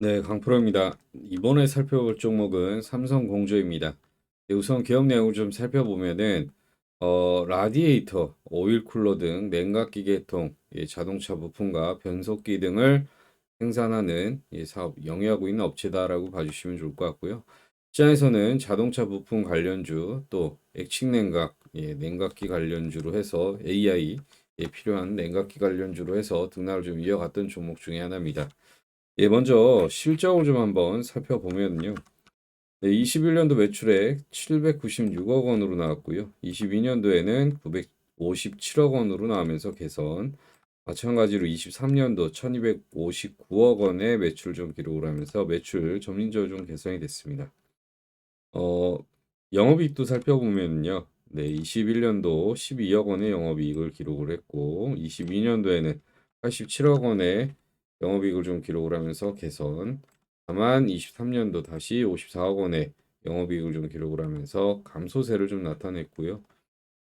네, 강프로입니다. 이번에 살펴볼 종목은 삼성공조입니다. 네, 우선 기업 내용을 좀 살펴보면은 어, 라디에이터, 오일 쿨러 등 냉각기 계통, 예, 자동차 부품과 변속기 등을 생산하는 예, 사업 영위하고 있는 업체다라고 봐주시면 좋을 것 같고요. 시장에서는 자동차 부품 관련주, 또 액측 냉각, 예, 냉각기 관련주로 해서 AI 예, 필요한 냉각기 관련주로 해서 등락을 좀 이어갔던 종목 중에 하나입니다. 예, 먼저 실적을 좀 한번 살펴보면요. 네, 21년도 매출액 796억 원으로 나왔고요. 22년도에는 957억 원으로 나오면서 개선. 마찬가지로 23년도 1259억 원의 매출 좀 기록을 하면서 매출 점진적으로 좀 개선이 됐습니다. 어, 영업이익도 살펴보면요. 네, 21년도 12억 원의 영업이익을 기록을 했고, 22년도에는 87억 원의 영업이익을 좀 기록을 하면서 개선. 다만 23년도 다시 54억 원의 영업이익을 좀 기록을 하면서 감소세를 좀 나타냈고요.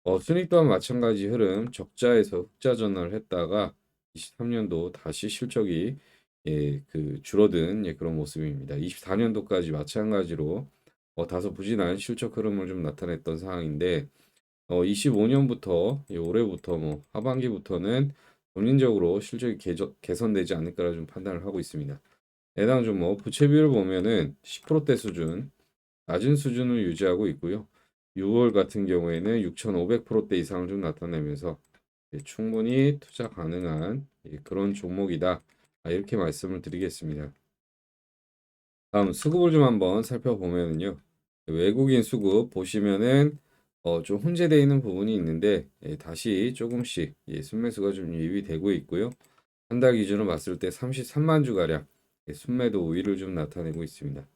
어, 순익 또한 마찬가지 흐름 적자에서 흑자 전환을 했다가 23년도 다시 실적이 예, 그 줄어든 예, 그런 모습입니다. 24년도까지 마찬가지로 어, 다소 부진한 실적 흐름을 좀 나타냈던 상황인데 어, 25년부터 예, 올해부터 뭐 하반기부터는 본인적으로 실적이 개저, 개선되지 않을까라 좀 판단을 하고 있습니다. 해당 종목 부채 비율 보면은 10%대 수준, 낮은 수준을 유지하고 있고요. 6월 같은 경우에는 6,500%대 이상을 좀 나타내면서 예, 충분히 투자 가능한 예, 그런 종목이다. 아, 이렇게 말씀을 드리겠습니다. 다음 수급을 좀 한번 살펴보면은요. 외국인 수급 보시면은 어, 좀 혼재되어 있는 부분이 있는데 예, 다시 조금씩 예, 순매수가 좀 유입이 되고 있고요. 한 달 기준으로 봤을 때 33만 주가량 예, 순매도 우위를 좀 나타내고 있습니다.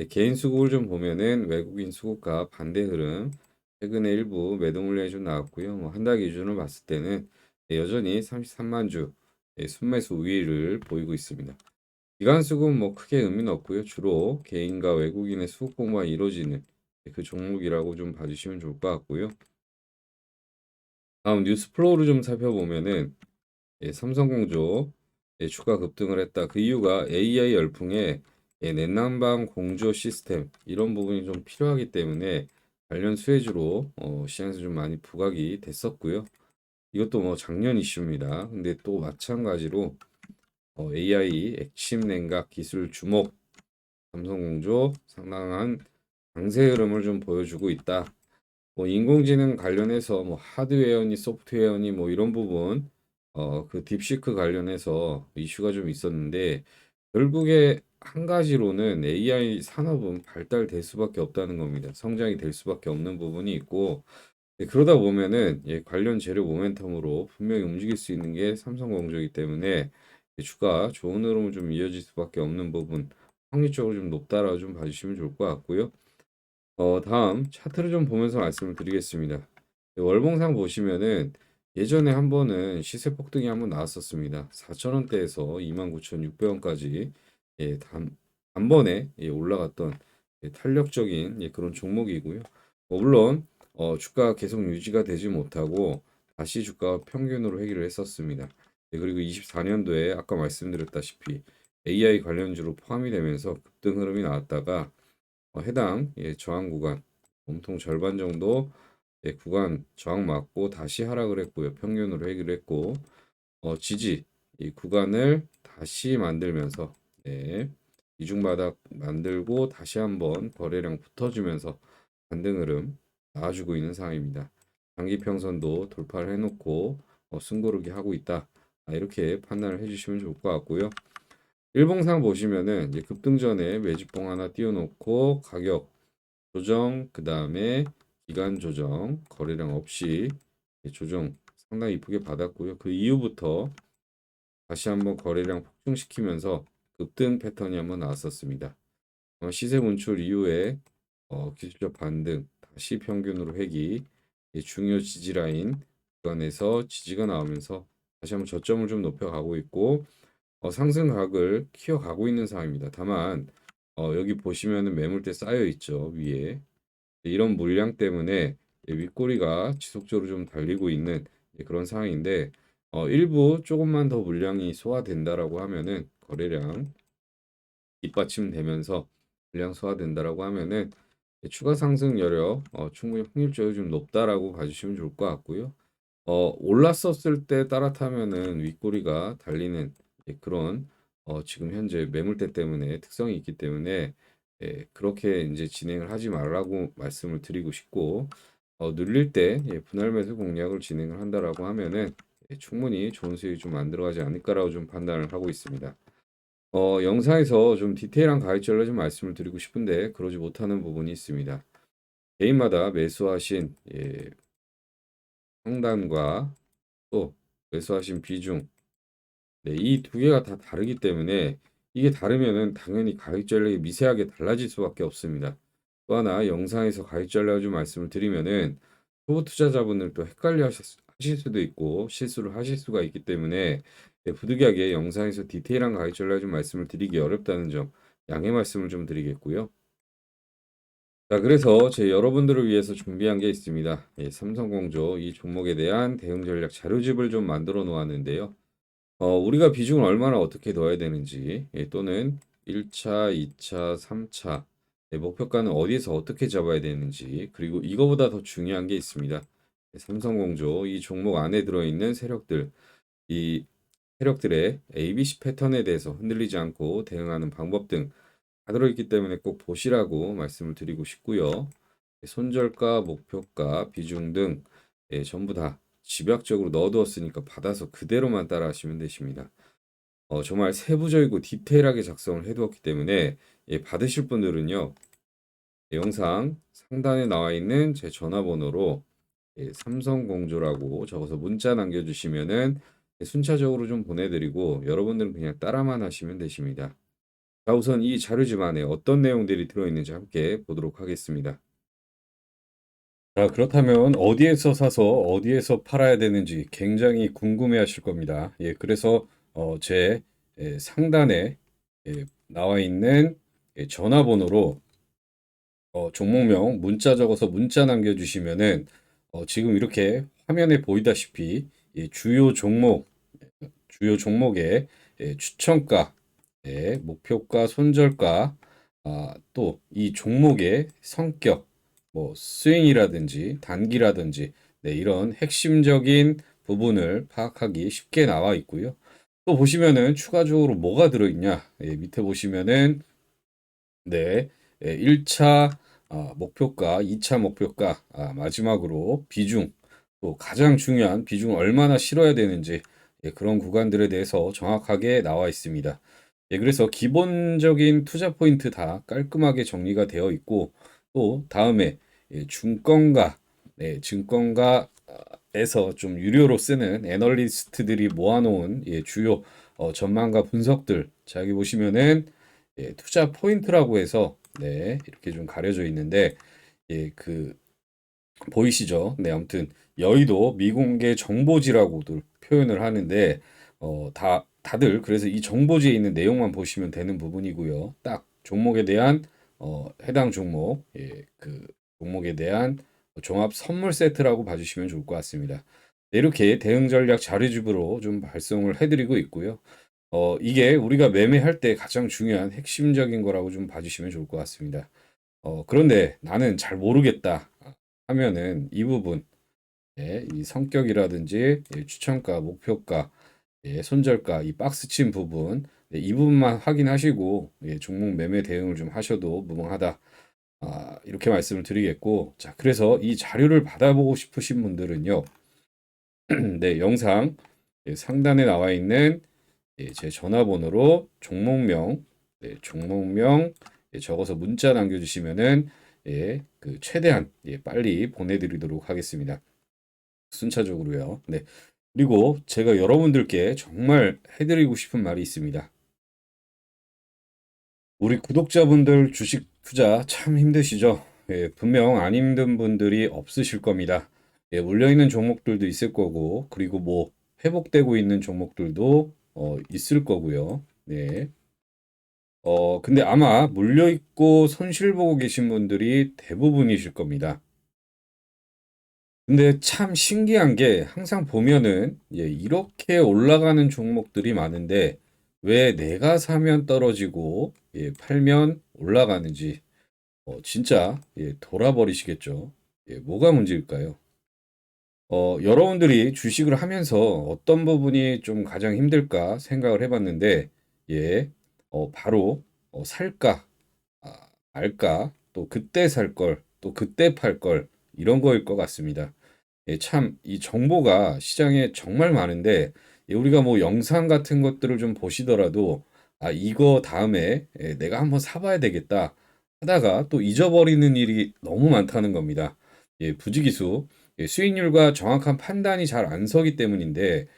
예, 개인 수급을 좀 보면은 외국인 수급과 반대 흐름 최근에 일부 매도 물량이 좀 나왔고요. 뭐 한 달 기준으로 봤을 때는 예, 여전히 33만 주 예, 순매수 우위를 보이고 있습니다. 기관 수급은 뭐 크게 의미는 없고요. 주로 개인과 외국인의 수급 공부가 이루어지는 그 종목이라고 좀 봐주시면 좋을 것 같고요. 다음 뉴스 플로우를 좀 살펴보면은 예, 삼성공조 예, 주가 급등을 했다. 그 이유가 AI 열풍에 예, 내난방 공조 시스템 이런 부분이 좀 필요하기 때문에 관련 수혜주로 어, 시장에서 좀 많이 부각이 됐었고요. 이것도 뭐 작년 이슈입니다. 근데 또 마찬가지로 어, AI 액침 냉각 기술 주목 삼성공조 상당한 강세 흐름을 좀 보여주고 있다. 뭐 인공지능 관련해서 뭐 하드웨어니 소프트웨어니 뭐 이런 부분 어 그 딥시크 관련해서 이슈가 좀 있었는데 결국에 한 가지로는 AI 산업은 발달될 수밖에 없다는 겁니다. 성장이 될 수밖에 없는 부분이 있고 예, 그러다 보면은 예, 관련 재료 모멘텀으로 분명히 움직일 수 있는 게 삼성공조이기 때문에 예, 주가 좋은 흐름을 좀 이어질 수밖에 없는 부분 확률적으로 좀 높다라고 좀 봐주시면 좋을 것 같고요. 어, 다음 차트를 좀 보면서 말씀을 드리겠습니다. 월봉상 보시면은 예전에 한 번은 시세 폭등이 한 번 나왔었습니다. 4,000원대에서 29,600원까지 예, 단, 단번에 예, 올라갔던 예, 탄력적인 예, 그런 종목이고요. 어, 물론 어, 주가 계속 유지가 되지 못하고 다시 주가 평균으로 회귀를 했었습니다. 예, 그리고 24년도에 아까 말씀드렸다시피 AI 관련주로 포함이 되면서 급등 흐름이 나왔다가 어, 해당 예, 저항 구간 몸통 절반 정도 예, 구간 저항 맞고 다시 하락을 했고요. 평균으로 회귀를 했고 어, 지지 이 구간을 다시 만들면서 네, 이중바닥 만들고 다시 한번 거래량 붙어주면서 반등 흐름 나와주고 있는 상황입니다. 장기 평선도 돌파를 해놓고 어, 승고르기 하고 있다. 아, 이렇게 판단을 해주시면 좋을 것 같고요. 일봉상 보시면은 이제 급등 전에 매집봉 하나 띄워놓고 가격 조정 그 다음에 기간 조정 거래량 없이 조정 상당히 이쁘게 받았고요. 그 이후부터 다시 한번 거래량 폭증시키면서 급등 패턴이 한번 나왔었습니다. 어, 시세 문출 이후에 어, 기술적 반등 다시 평균으로 예, 중요 지지 라인 구간에서 지지가 나오면서 다시 한번 저점을 좀 높여가고 있고 어, 상승각을 키워가고 있는 상황입니다. 다만 어, 여기 보시면은 매물대 쌓여 있죠 위에 이런 물량 때문에 윗꼬리가 지속적으로 좀 달리고 있는 그런 상황인데 어, 일부 조금만 더 물량이 소화된다라고 하면은 거래량 뒷받침되면서 물량 소화된다라고 하면은 예, 추가 상승 여력 어, 충분히 확률적으로 좀 높다라고 봐주시면 좋을 것 같고요. 어, 올랐었을 때 따라 타면은 윗꼬리가 달리는 예, 그런 어, 지금 현재 매물대 때문에 특성이 있기 때문에 예, 그렇게 이제 진행을 하지 말라고 말씀을 드리고 싶고 어, 눌릴 때 예, 분할 매수 공략을 진행을 한다라고 하면은 예, 충분히 좋은 수익이 좀 만들어가지 않을까라고 좀 판단을 하고 있습니다. 어, 영상에서 좀 디테일한 가이드를 좀 말씀을 드리고 싶은데 그러지 못하는 부분이 있습니다. 개인마다 매수하신 예, 상단과 또 매수하신 비중 네, 이 두 개가 다 다르기 때문에 이게 다르면은 당연히 가격 전략이 미세하게 달라질 수밖에 없습니다. 또 하나 영상에서 가격 전략을 좀 말씀을 드리면은 초보 투자자분들도 헷갈려 하실 수도 있고 실수를 하실 수가 있기 때문에 예, 부득이하게 영상에서 디테일한 가격 전략을 좀 말씀을 드리기 어렵다는 점 양해 말씀을 좀 드리겠고요. 자, 그래서 제 여러분들을 위해서 준비한 게 있습니다. 예, 삼성공조 이 종목에 대한 대응 전략 자료집을 좀 만들어 놓았는데요. 어, 우리가 비중을 얼마나 어떻게 넣어야 되는지, 예, 또는 1차, 2차, 3차, 예, 목표가는 어디에서 어떻게 잡아야 되는지, 그리고 이거보다 더 중요한 게 있습니다. 예, 삼성공조 이 종목 안에 들어있는 세력들, 이 세력들의 ABC 패턴에 대해서 흔들리지 않고 대응하는 방법 등 다 들어있기 때문에 꼭 보시라고 말씀을 드리고 싶고요. 예, 손절가, 목표가, 비중 등 예, 전부 다 집약적으로 넣어두었으니까 받아서 그대로만 따라하시면 되십니다. 어, 정말 세부적이고 디테일하게 작성을 해두었기 때문에 예, 받으실 분들은요. 예, 영상 상단에 나와 있는 제 전화번호로 예, 삼성공조라고 적어서 문자 남겨주시면은 예, 순차적으로 좀 보내드리고 여러분들은 그냥 따라만 하시면 되십니다. 자, 우선 이 자료집 안에 어떤 내용들이 들어있는지 함께 보도록 하겠습니다. 자, 그렇다면 어디에서 사서 어디에서 팔아야 되는지 굉장히 궁금해 하실 겁니다. 예, 그래서 어, 제 예, 상단에 예, 나와 있는 예, 전화번호로 어, 종목명 문자 적어서 문자 남겨주시면은 어, 지금 이렇게 화면에 보이다시피 예, 주요 종목 주요 종목의 예, 추천가, 예, 목표가, 손절가, 아, 또 이 종목의 성격, 뭐 스윙이라든지 단기라든지 네, 이런 핵심적인 부분을 파악하기 쉽게 나와 있고요. 또 보시면은 추가적으로 뭐가 들어있냐? 예, 밑에 보시면은 네, 예, 1차 아, 목표가, 2차 목표가, 아, 마지막으로 비중, 또 가장 중요한 비중 얼마나 실어야 되는지 예, 그런 구간들에 대해서 정확하게 나와 있습니다. 예, 그래서 기본적인 투자 포인트 다 깔끔하게 정리가 되어 있고 또 다음에 예, 증권가, 네, 증권가에서 좀 유료로 쓰는 애널리스트들이 모아놓은 예, 주요 어, 전망과 분석들 자 여기 보시면은 예, 투자 포인트라고 해서 네, 이렇게 좀 가려져 있는데 예, 그 보이시죠? 네, 아무튼 여의도 미공개 정보지라고도 표현을 하는데 어, 다 다들 그래서 이 정보지에 있는 내용만 보시면 되는 부분이고요. 딱 종목에 대한 어, 해당 종목 예, 그 종목에 대한 종합 선물 세트라고 봐주시면 좋을 것 같습니다. 네, 이렇게 대응 전략 자료집으로 좀 발송을 해드리고 있고요. 어, 이게 우리가 매매할 때 가장 중요한 핵심적인 거라고 좀 봐주시면 좋을 것 같습니다. 어, 그런데 나는 잘 모르겠다 하면은 이 부분, 예, 이 성격이라든지 예, 추천가, 목표가, 예, 손절가, 이 박스 친 부분, 예, 이 부분만 확인하시고 예, 종목 매매 대응을 좀 하셔도 무방하다. 아, 이렇게 말씀을 드리겠고, 자, 그래서 이 자료를 받아보고 싶으신 분들은요, 네, 영상 예, 상단에 나와 있는 예, 제 전화번호로 종목명, 네, 종목명 예, 적어서 문자 남겨주시면은 예, 그 최대한 예, 빨리 보내드리도록 하겠습니다. 순차적으로요. 네. 그리고 제가 여러분들께 정말 해드리고 싶은 말이 있습니다. 우리 구독자분들 주식 투자 참 힘드시죠? 예, 분명 안 힘든 분들이 없으실 겁니다. 예, 물려있는 종목들도 있을 거고, 그리고 뭐 회복되고 있는 종목들도 어, 있을 거고요. 네. 어, 근데 아마 물려있고 손실 보고 계신 분들이 대부분이실 겁니다. 근데 참 신기한 게 항상 보면은 예, 이렇게 올라가는 종목들이 많은데 왜 내가 사면 떨어지고 예, 팔면 올라가는지 어, 진짜 예, 돌아버리시겠죠. 예, 뭐가 문제일까요? 어, 여러분들이 주식을 하면서 어떤 부분이 좀 가장 힘들까 생각을 해봤는데, 예, 어, 바로 어, 살까, 아, 말까, 또 그때 살 걸, 또 그때 팔 걸, 이런 거일 것 같습니다. 예, 참, 이 정보가 시장에 정말 많은데, 예, 우리가 뭐 영상 같은 것들을 좀 보시더라도, 아, 이거 다음에 예, 내가 한번 사봐야 되겠다 하다가 또 잊어버리는 일이 너무 많다는 겁니다. 예, 부지기수. 예, 수익률과 정확한 판단이 잘 안 서기 때문인데,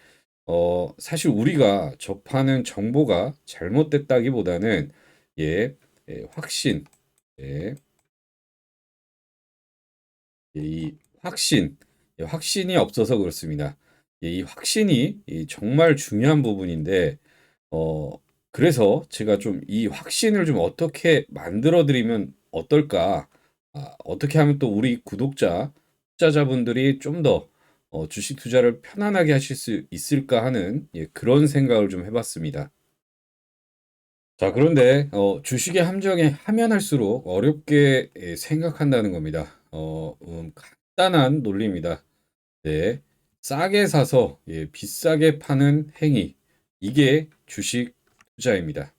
어, 사실 우리가 접하는 정보가 잘못됐다기보다는, 예, 예, 확신, 예, 예, 이 확신, 예, 확신이 없어서 그렇습니다. 예, 이 확신이 이 정말 중요한 부분인데, 어, 그래서 제가 좀 이 확신을 좀 어떻게 만들어 드리면 어떨까? 아, 어떻게 하면 또 우리 구독자, 투자자분들이 좀더 어, 주식 투자를 편안하게 하실 수 있을까 하는 예, 그런 생각을 좀 해봤습니다. 자, 그런데 어, 주식의 함정에 하면 할수록 어렵게 예, 생각한다는 겁니다. 어, 음, 간단한 논리입니다. 네, 싸게 사서 예, 비싸게 파는 행위. 이게 주식 투자입니다.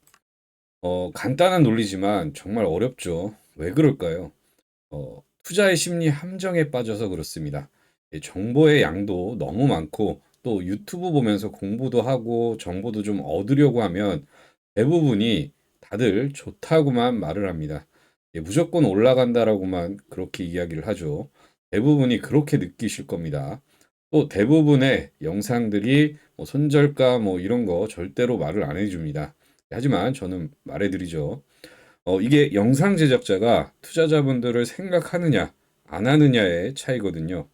어, 간단한 논리지만 정말 어렵죠. 왜 그럴까요? 어, 투자의 심리 함정에 빠져서 그렇습니다. 예, 정보의 양도 너무 많고 또 유튜브 보면서 공부도 하고 정보도 좀 얻으려고 하면 대부분이 다들 좋다고만 말을 합니다. 예, 무조건 올라간다라고만 그렇게 이야기를 하죠. 대부분이 그렇게 느끼실 겁니다. 또 대부분의 영상들이 뭐 손절가 뭐 이런 거 절대로 말을 안 해줍니다. 하지만 저는 말해드리죠. 어, 이게 영상 제작자가 투자자분들을 생각하느냐, 안 하느냐의 차이거든요.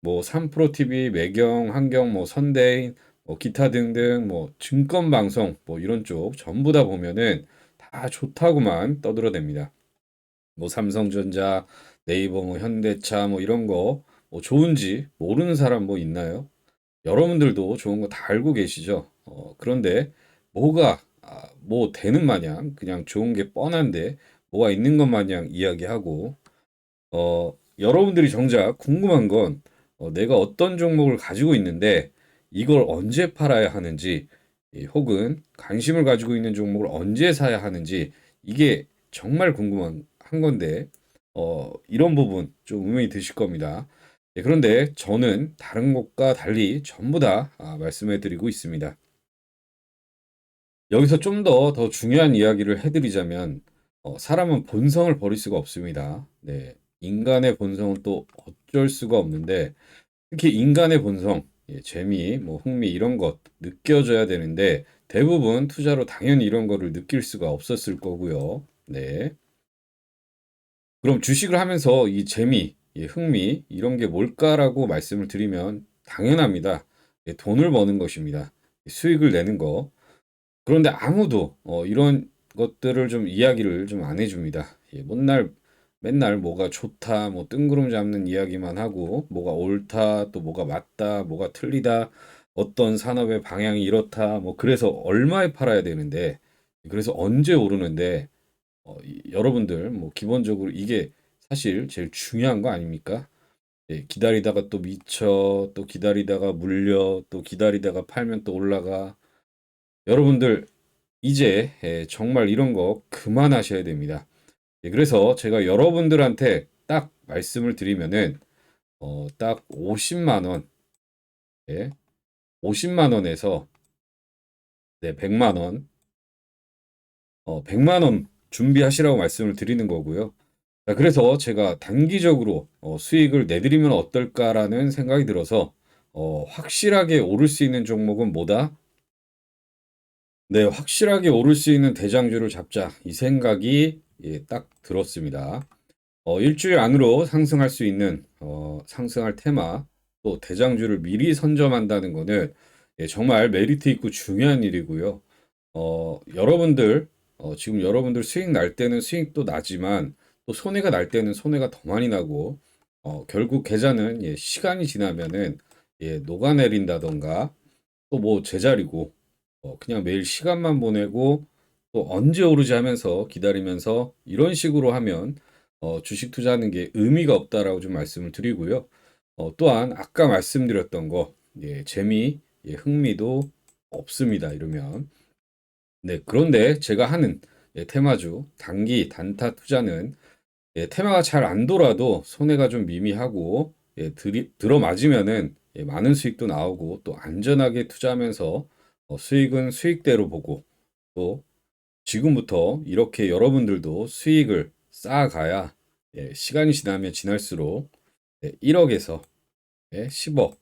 뭐 3프로TV, 매경, 환경, 뭐 선대인, 뭐 기타 등등 뭐 증권 방송 뭐 이런 쪽 전부 다 보면은 다 좋다고만 떠들어댑니다. 뭐 삼성전자, 네이버, 뭐 현대차 뭐 이런 거 뭐 좋은지 모르는 사람 뭐 있나요? 여러분들도 좋은 거 다 알고 계시죠? 어, 그런데 뭐가 아, 뭐 되는 마냥 그냥 좋은 게 뻔한데 뭐가 있는 것 마냥 이야기하고 어, 여러분들이 정작 궁금한 건 어, 내가 어떤 종목을 가지고 있는데 이걸 언제 팔아야 하는지 예, 혹은 관심을 가지고 있는 종목을 언제 사야 하는지 이게 정말 궁금한 한 건데 어, 이런 부분 좀 의문이 드실 겁니다. 예, 그런데 저는 다른 것과 달리 전부 다 아, 말씀해 드리고 있습니다. 여기서 좀 더 더 중요한 이야기를 해드리자면 어, 사람은 본성을 버릴 수가 없습니다. 네, 인간의 본성은 또 어쩔 수가 없는데 특히 인간의 본성, 예, 재미, 뭐 흥미 이런 것 느껴져야 되는데 대부분 투자로 당연히 이런 거를 느낄 수가 없었을 거고요. 네. 그럼 주식을 하면서 이 재미, 이 흥미 이런 게 뭘까라고 말씀을 드리면 당연합니다. 예, 돈을 버는 것입니다. 수익을 내는 거. 그런데 아무도 어, 이런 것들을 좀 이야기를 좀 안 해줍니다. 예, 맨날 맨날 뭐가 좋다, 뭐 뜬구름 잡는 이야기만 하고 뭐가 옳다, 또 뭐가 맞다, 뭐가 틀리다, 어떤 산업의 방향이 이렇다, 뭐 그래서 얼마에 팔아야 되는데, 그래서 언제 오르는데, 어, 이- 여러분들 뭐 기본적으로 이게 사실 제일 중요한 거 아닙니까? 예, 기다리다가 또 미쳐, 또 기다리다가 물려, 또 기다리다가 팔면 또 올라가. 여러분들 이제 예, 정말 이런 거 그만하셔야 됩니다. 예, 그래서 제가 여러분들한테 딱 말씀을 드리면은 어, 딱 50만 원, 예, 50만 원에서 네, 100만 원, 어, 100만 원 준비하시라고 말씀을 드리는 거고요. 자, 그래서 제가 단기적으로 어, 수익을 내드리면 어떨까라는 생각이 들어서 어, 확실하게 오를 수 있는 종목은 뭐다? 네, 확실하게 오를 수 있는 대장주를 잡자. 이 생각이 예, 딱 들었습니다. 어, 일주일 안으로 상승할 수 있는 어, 상승할 테마 또 대장주를 미리 선점한다는 거는 예, 정말 메리트 있고 중요한 일이고요. 어, 여러분들 어, 지금 여러분들 수익 날 때는 수익도 나지만 또 손해가 날 때는 손해가 더 많이 나고 어, 결국 계좌는 예, 시간이 지나면은 예, 녹아내린다던가 또 뭐 제자리고 어, 그냥 매일 시간만 보내고 또 언제 오르지 하면서 기다리면서 이런 식으로 하면 어, 주식 투자하는 게 의미가 없다라고 좀 말씀을 드리고요. 어, 또한 아까 말씀드렸던 거 예, 재미, 예, 흥미도 없습니다. 이러면 네, 그런데 제가 하는 예, 테마주 단기 단타 투자는 예, 테마가 잘 안 돌아도 손해가 좀 미미하고 예, 들이, 들어맞으면은 예, 많은 수익도 나오고 또 안전하게 투자하면서 어, 수익은 수익대로 보고 또 지금부터 이렇게 여러분들도 수익을 쌓아가야 예, 시간이 지나면 지날수록 예, 1억에서 예, 10억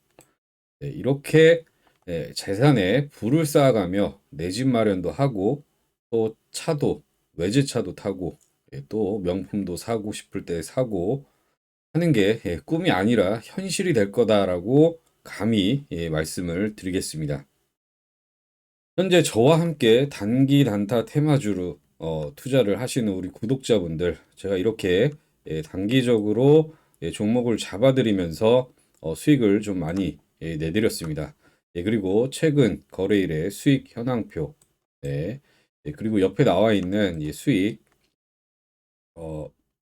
예, 이렇게 예, 재산에 부를 쌓아가며 내 집 마련도 하고 또 차도 외제차도 타고 예, 또 명품도 사고 싶을 때 사고 하는 게 예, 꿈이 아니라 현실이 될 거다라고 감히 예, 말씀을 드리겠습니다. 현재 저와 함께 단기 단타 테마주로 어, 투자를 하시는 우리 구독자분들, 제가 이렇게 예, 단기적으로 예, 종목을 잡아드리면서 어, 수익을 좀 많이 예, 내드렸습니다. 예, 그리고 최근 거래일의 수익 현황표, 네, 예, 그리고 옆에 나와 있는 이 수익 어,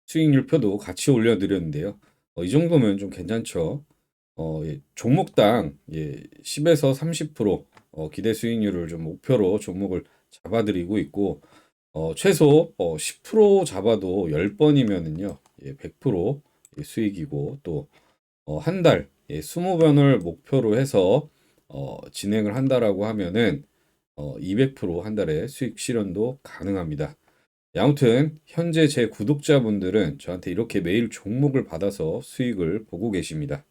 수익률표도 같이 올려드렸는데요. 어, 이 정도면 좀 괜찮죠. 어, 예, 종목당 예, 10에서 30% 어, 기대 수익률을 좀 목표로 종목을 잡아드리고 있고 어, 최소 어, 10% 잡아도 10번이면은요 예, 100% 예, 수익이고 또 어, 한 달, 예, 20번을 목표로 해서 어, 진행을 한다라고 하면은 어, 200%한 달에 수익 실현도 가능합니다. 예, 아무튼 현재 제 구독자분들은 저한테 이렇게 매일 종목을 받아서 수익을 보고 계십니다.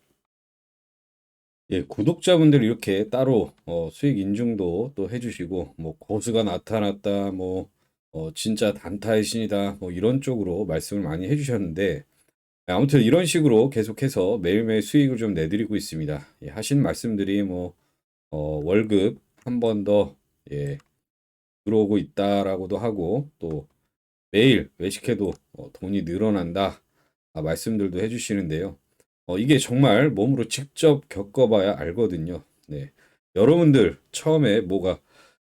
예, 구독자분들 이렇게 따로 어, 수익 인증도 또 해주시고 뭐 고수가 나타났다 뭐 어, 진짜 단타의 신이다 뭐 이런 쪽으로 말씀을 많이 해주셨는데 아무튼 이런 식으로 계속해서 매일매일 수익을 좀 내드리고 있습니다. 예, 하신 말씀들이 뭐 어, 월급 한 번 더 예, 들어오고 있다라고도 하고 또 매일 외식해도 어, 돈이 늘어난다 아, 말씀들도 해주시는데요. 어, 이게 정말 몸으로 직접 겪어봐야 알거든요. 네. 여러분들 처음에 뭐가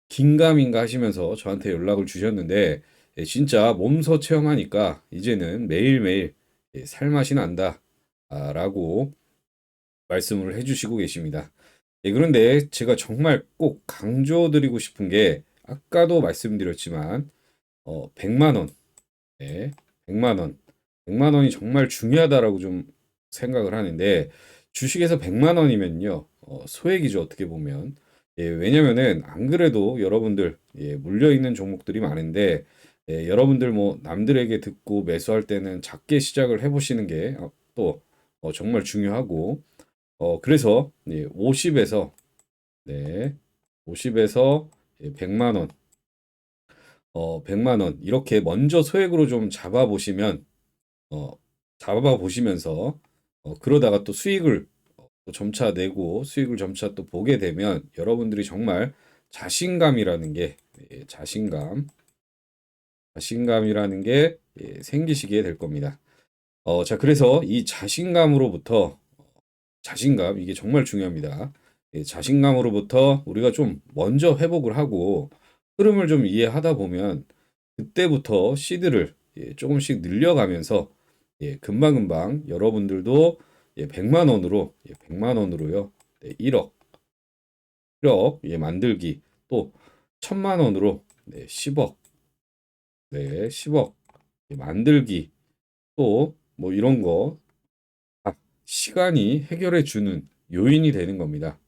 긴가민가 하시면서 저한테 연락을 주셨는데 예, 진짜 몸소 체험하니까 이제는 매일매일 예, 살맛이 난다 아, 라고 말씀을 해주시고 계십니다. 예, 그런데 제가 정말 꼭 강조드리고 싶은 게 아까도 말씀드렸지만 어, 100만 원, 예, 100만 원, 100만 원이 정말 중요하다라고 좀 생각을 하는데 주식에서 100만 원이면요 어, 소액이죠 어떻게 보면. 예, 왜냐면은 안 그래도 여러분들 예, 물려 있는 종목들이 많은데 예, 여러분들 뭐 남들에게 듣고 매수할 때는 작게 시작을 해보시는 게또 어, 정말 중요하고 어, 그래서 예, 50에서 네 50에서 예, 100만 원. 어, 100만 원. 이렇게 먼저 소액으로 좀 잡아 보시면 어, 잡아 보시면서 어, 그러다가 또 수익을 어, 또 점차 내고 수익을 점차 또 보게 되면 여러분들이 정말 자신감이라는 게 예, 자신감. 자신감이라는 게 예, 생기시게 될 겁니다. 어, 자 그래서 이 자신감으로부터 자신감 이게 정말 중요합니다. 예, 자신감으로부터 우리가 좀 먼저 회복을 하고 흐름을 좀 이해하다 보면 그때부터 시드를 예, 조금씩 늘려가면서 예, 금방금방 여러분들도 예, 100만 원으로 예, 100만 원으로요. 네, 1억 1억 예, 만들기 또 1000만 원으로 네, 10억 네, 10억 예, 만들기 또 뭐 이런 거 아, 시간이 해결해 주는 요인이 되는 겁니다.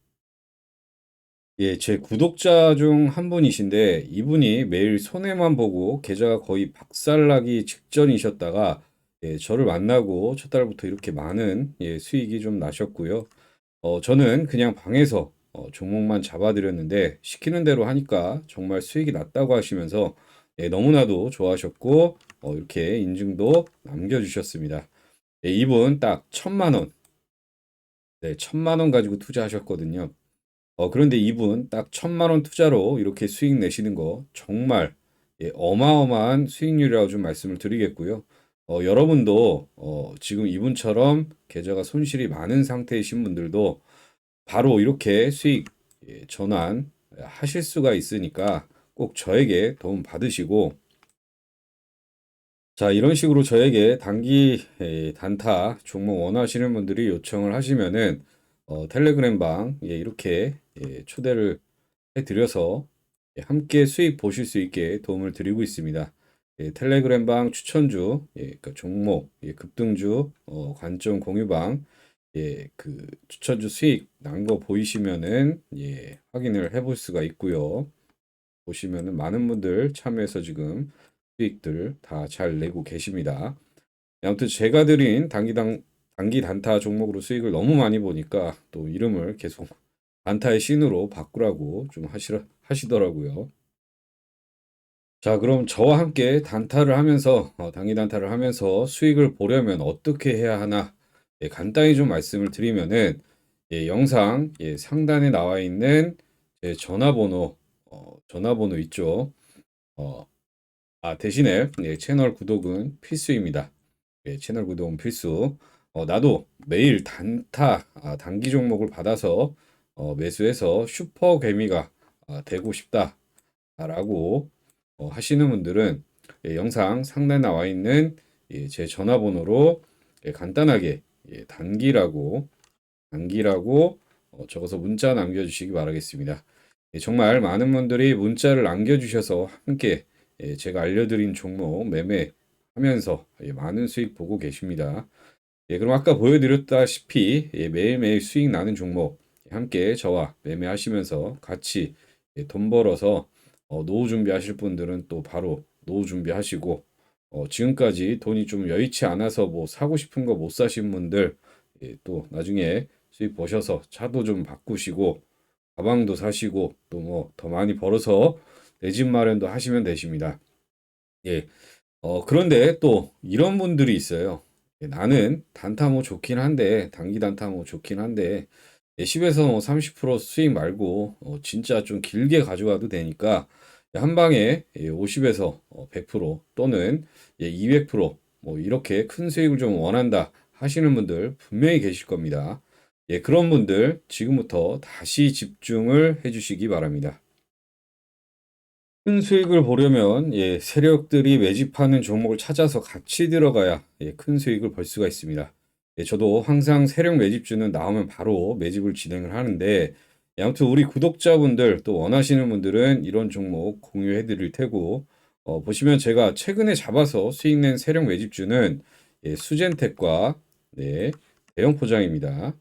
예, 제 구독자 중 한 분이신데 이분이 매일 손해만 보고 계좌가 거의 박살나기 직전이셨다가 예, 저를 만나고 첫 달부터 이렇게 많은 예, 수익이 좀 나셨고요. 어, 저는 그냥 방에서 어, 종목만 잡아드렸는데 시키는 대로 하니까 정말 수익이 났다고 하시면서 예, 너무나도 좋아하셨고 어, 이렇게 인증도 남겨주셨습니다. 예, 이분 딱 천만 원, 네, 천만 원 가지고 투자하셨거든요. 어, 그런데 이분 딱 천만 원 투자로 이렇게 수익 내시는 거 정말 예, 어마어마한 수익률이라고 좀 말씀을 드리겠고요. 어, 여러분도 어, 지금 이분처럼 계좌가 손실이 많은 상태이신 분들도 바로 이렇게 수익 예, 전환 하실 수가 있으니까 꼭 저에게 도움 받으시고 자, 이런 식으로 저에게 단기 에, 단타 종목 원하시는 분들이 요청을 하시면은 어, 텔레그램 방 예, 이렇게 예, 초대를 해드려서 예, 함께 수익 보실 수 있게 도움을 드리고 있습니다. 예, 텔레그램 방 추천주, 예, 그러니까 종목, 예, 급등주, 어, 관점 공유방, 예, 그 추천주 수익 난 거 보이시면은 예, 확인을 해볼 수가 있고요. 보시면은 많은 분들 참여해서 지금 수익들 다 잘 내고 계십니다. 아무튼 제가 드린 단기당 단기 단타 종목으로 수익을 너무 많이 보니까 또 이름을 계속 단타의 신으로 바꾸라고 좀 하시라, 하시더라고요. 자, 그럼 저와 함께 단타를 하면서 어, 단기 단타를 하면서 수익을 보려면 어떻게 해야 하나 예, 간단히 좀 말씀을 드리면은 예, 영상 예, 상단에 나와 있는 제 전화번호 어, 전화번호 있죠. 어, 아, 대신에 예, 채널 구독은 필수입니다. 예, 채널 구독은 필수. 어, 나도 매일 단타 아, 단기 종목을 받아서 어, 매수해서 슈퍼 개미가 아, 되고 싶다라고 어, 하시는 분들은 예, 영상 상단에 나와 있는 예, 제 전화번호로 예, 간단하게 예, 단기라고 단기라고 어, 적어서 문자 남겨주시기 바라겠습니다. 예, 정말 많은 분들이 문자를 남겨주셔서 함께 예, 제가 알려드린 종목 매매하면서 예, 많은 수익 보고 계십니다. 예, 그럼 아까 보여드렸다시피 예, 매일매일 수익 나는 종목 함께 저와 매매하시면서 같이 예, 돈 벌어서 어, 노후 준비하실 분들은 또 바로 노후 준비하시고 어, 지금까지 돈이 좀 여의치 않아서 뭐 사고 싶은 거 못 사신 분들 예, 또 나중에 수익 보셔서 차도 좀 바꾸시고 가방도 사시고 또 뭐 더 많이 벌어서 내 집 마련도 하시면 되십니다. 예. 어, 그런데 또 이런 분들이 있어요. 예, 나는 단타 뭐 좋긴 한데 단기 단타 뭐 좋긴 한데 예, 10에서 뭐 30% 수익 말고 어, 진짜 좀 길게 가져가도 되니까 한 방에 예, 50에서 100% 또는 예, 200%뭐 이렇게 큰 수익을 좀 원한다 하시는 분들 분명히 계실 겁니다. 예, 그런 분들 지금부터 다시 집중을 해주시기 바랍니다. 큰 수익을 보려면 예, 세력들이 매집하는 종목을 찾아서 같이 들어가야 예, 큰 수익을 벌 수가 있습니다. 예, 저도 항상 세력 매집주는 나오면 바로 매집을 진행을 하는데 예, 아무튼 우리 구독자분들 또 원하시는 분들은 이런 종목 공유해 드릴 테고 어, 보시면 제가 최근에 잡아서 수익 낸 세력 매집주는 예, 수젠텍과 네, 대형 포장입니다.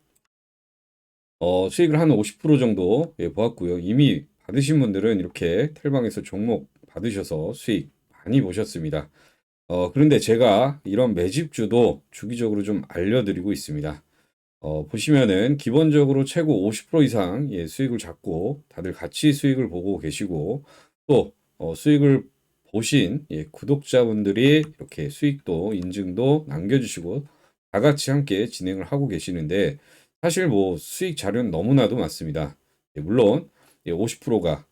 어, 수익을 한 50% 정도 예, 보았고요. 이미 받으신 분들은 이렇게 텔방에서 종목 받으셔서 수익 많이 보셨습니다. 어, 그런데 제가 이런 매집주도 주기적으로 좀 알려드리고 있습니다. 어, 보시면은 기본적으로 최고 50% 이상 예, 수익을 잡고 다들 같이 수익을 보고 계시고 또 어, 수익을 보신 예, 구독자분들이 이렇게 수익도 인증도 남겨주시고 다 같이 함께 진행을 하고 계시는데 사실 뭐 수익 자료는 너무나도 많습니다. 예, 물론 50%가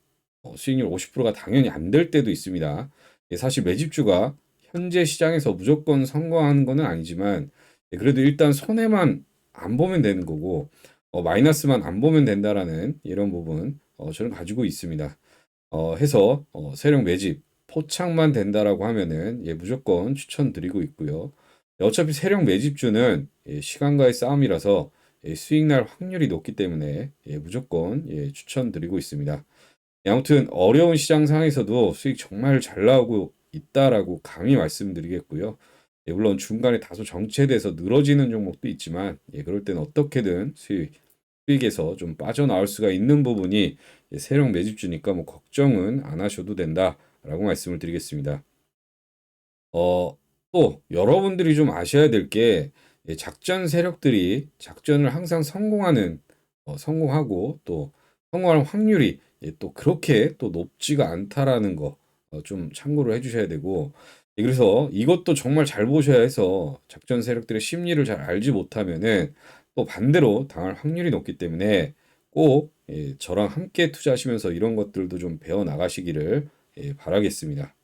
어, 수익률 50%가 당연히 안 될 때도 있습니다. 예, 사실 매집주가 현재 시장에서 무조건 성공하는 것은 아니지만 예, 그래도 일단 손해만 안 보면 되는 거고 어, 마이너스만 안 보면 된다라는 이런 부분 어, 저는 가지고 있습니다. 어, 해서 어, 세력 매집 포착만 된다라고 하면은 예, 무조건 추천드리고 있고요. 어차피 세력 매집주는 예, 시간과의 싸움이라서 예, 수익 날 확률이 높기 때문에 예, 무조건 예, 추천드리고 있습니다. 예, 아무튼 어려운 시장 상에서도 수익 정말 잘 나오고 있다라고 감히 말씀드리겠고요. 예, 물론 중간에 다소 정체돼서 늘어지는 종목도 있지만 예, 그럴 때는 어떻게든 수익, 수익에서 좀 빠져나올 수가 있는 부분이 예, 세력 매집주니까 뭐 걱정은 안 하셔도 된다라고 말씀을 드리겠습니다. 어, 또 여러분들이 좀 아셔야 될게 예, 작전 세력들이 작전을 항상 성공하는 어, 성공하고 또 성공할 확률이 예, 또 그렇게 또 높지가 않다라는 거좀 어, 참고를 해주셔야 되고 예, 그래서 이것도 정말 잘 보셔야 해서 작전 세력들의 심리를 잘 알지 못하면은 또 반대로 당할 확률이 높기 때문에 꼭 예, 저랑 함께 투자하시면서 이런 것들도 좀 배워 나가시기를 예, 바라겠습니다.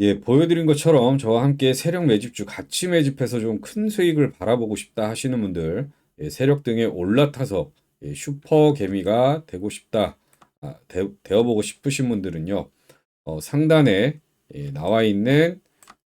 예, 보여드린 것처럼 저와 함께 세력 매집주 같이 매집해서 좀 큰 수익을 바라보고 싶다 하시는 분들, 예, 세력 등에 올라타서 예, 슈퍼 개미가 되고 싶다, 아, 되, 되어보고 싶으신 분들은요, 어, 상단에 예, 나와 있는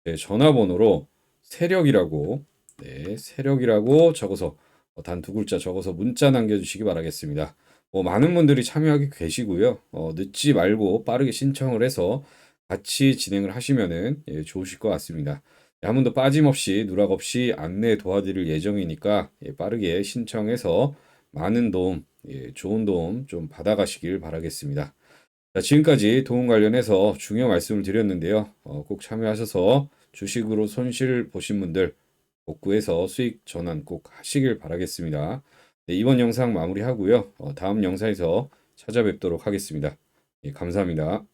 네, 전화번호로 세력이라고, 네, 세력이라고 적어서 어, 단두 글자 적어서 문자 남겨주시기 바라겠습니다. 뭐 많은 분들이 참여하게 계시고요. 어, 늦지 말고 빠르게 신청을 해서 같이 진행을 하시면은 예, 좋으실 것 같습니다. 예, 한 번도 빠짐없이 누락 없이 안내 도와드릴 예정이니까 예, 빠르게 신청해서 많은 도움, 예, 좋은 도움 좀 받아가시길 바라겠습니다. 자, 지금까지 도움 관련해서 중요 말씀을 드렸는데요. 어, 꼭 참여하셔서 주식으로 손실 보신 분들 복구해서 수익 전환 꼭 하시길 바라겠습니다. 네, 이번 영상 마무리하고요. 어, 다음 영상에서 찾아뵙도록 하겠습니다. 예, 감사합니다.